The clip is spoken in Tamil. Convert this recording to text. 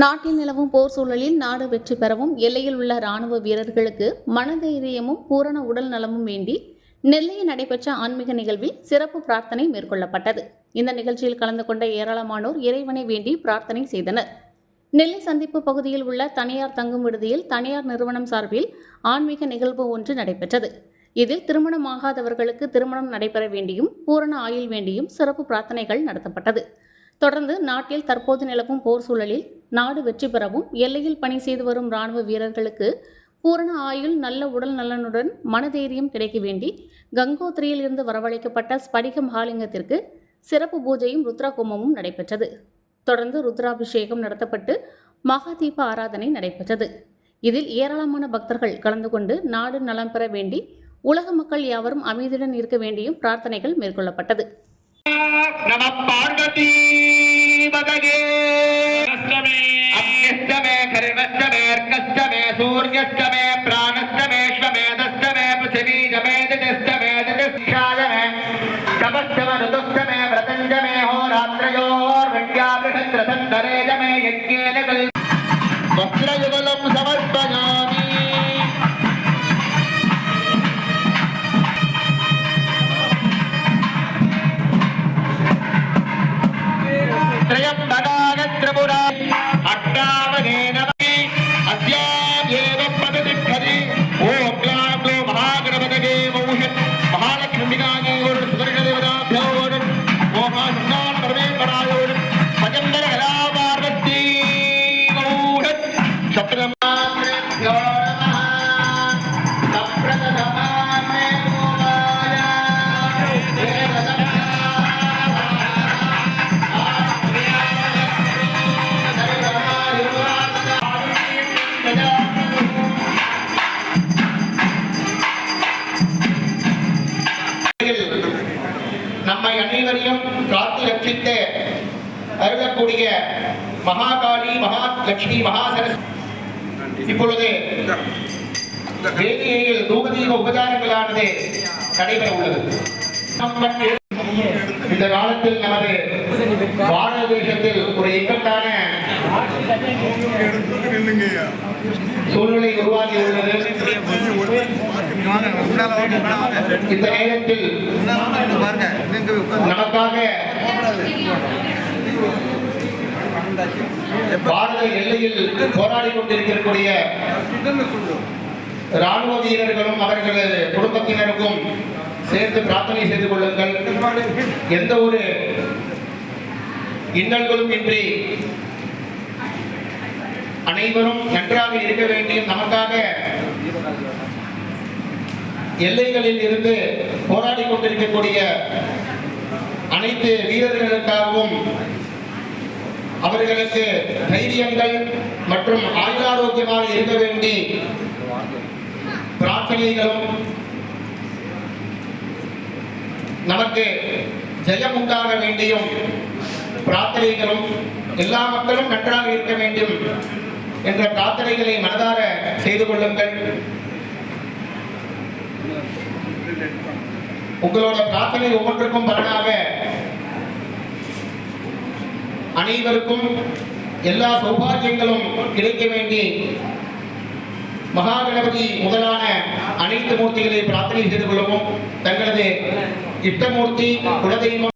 நாட்டில் நிலவும் போர் சூழலில் நாடு வெற்றி பெறவும் எல்லையில் உள்ள ராணுவ வீரர்களுக்கு மனதைரியமும் பூரண உடல் நலமும் வேண்டி நெல்லையில் நடைபெற்ற ஆன்மீக நிகழ்வில் சிறப்பு பிரார்த்தனை மேற்கொள்ளப்பட்டது. இந்த நிகழ்ச்சியில் கலந்து கொண்ட ஏராளமானோர் இறைவனை வேண்டி பிரார்த்தனை செய்தனர். நெல்லை சந்திப்பு பகுதியில் உள்ள தனியார் தங்கும் விடுதியில் தனியார் நிறுவனம் சார்பில் ஆன்மீக நிகழ்வு ஒன்று நடைபெற்றது. இதில் திருமணமாகாதவர்களுக்கு திருமணம் நடைபெற வேண்டியும் பூரண ஆயுள் வேண்டியும் சிறப்பு பிரார்த்தனைகள் நடத்தப்பட்டது. தொடர்ந்து நாட்டில் தற்போது நிலவும் போர் சூழலில் நாடு வெற்றி பெறவும் எல்லையில் பணி செய்து வரும் ராணுவ வீரர்களுக்கு பூரண ஆயுள் நல்ல உடல் நலனுடன் மனதைரியம் கிடைக்க வேண்டி கங்கோத்திரியில் இருந்து வரவழைக்கப்பட்ட ஸ்படிக மகாலிங்கத்திற்கு சிறப்பு பூஜையும் ருத்ராகோமமும் நடைபெற்றது. தொடர்ந்து ருத்ராபிஷேகம் நடத்தப்பட்டு மகாதீப ஆராதனை நடைபெற்றது. இதில் ஏராளமான பக்தர்கள் கலந்து கொண்டு நாடு நலம் பெற வேண்டி உலக மக்கள் யாவரும் அமைதியுடன் இருக்க வேண்டியும் பிரார்த்தனைகள் மேற்கொள்ளப்பட்டது. நம பார்வதி மகனே मे सूर्यश्च मे प्राणश्च मे श्वमेधश्च मे पृथिवीज मे दितिश्च मे दितिष्ठाय मे तपश्च मे व्रतञ्च मे होरात्रयोर्विद्याबृहद्रथन्तरे मे यज्ञेन நம்மை அனைவரையும் காத்து ரட்சித்து அருளக்கூடிய மகாகாளி மகாலட்சுமி மகாசரஸ் இப்பொழுது வேதியில் தூபதீப உபச்சாரங்களானது நடைபெற உள்ளது. இந்த காலத்தில் நமது பாரத தேசத்தில் ஒரு இக்கட்டான சூழ்நிலை உருவாகி உள்ளது. இந்த நேரத்தில் நமக்காக பாரத எல்லையில் போராடி கொண்டிருக்கக்கூடிய ராணுவ வீரர்களும் அவர்களது குடும்பத்தினருக்கும் சேர்ந்து பிரார்த்தனை செய்து கொள்ளுங்கள். எந்த ஒரு இன்னல்களும் இன்றி அனைவரும் நன்றாக இருக்க வேண்டியும் நமக்காக எல்லைகளில் இருந்து போராடி கொண்டிருக்கக்கூடிய அனைத்து வீரர்களுக்காகவும் அவர்களுக்கு தைரியங்கள் மற்றும் ஆயுராரோக்கியமாக இருக்க வேண்டி பிரார்த்தனைகளும் நமக்கு ஜெயம் உண்டாக வேண்டியும் பிரார்த்தனைகளும் எல்லா மக்களும் நன்றாக இருக்க வேண்டும் என்ற பிரார்த்தனைகளை மனதார செய்து கொள்ளுங்கள். உங்களோட பிரார்த்தனை ஒவ்வொன்றுக்கும் பலனாக அனைவருக்கும் எல்லா சௌபாகியங்களும் கிடைக்க வேண்டி மகாகணபதி முதலான அனைத்து மூர்த்திகளை பிரார்த்தனை செய்து கொள்ளவும் தங்களது இஷ்டமூர்த்தி குலதெய்வம்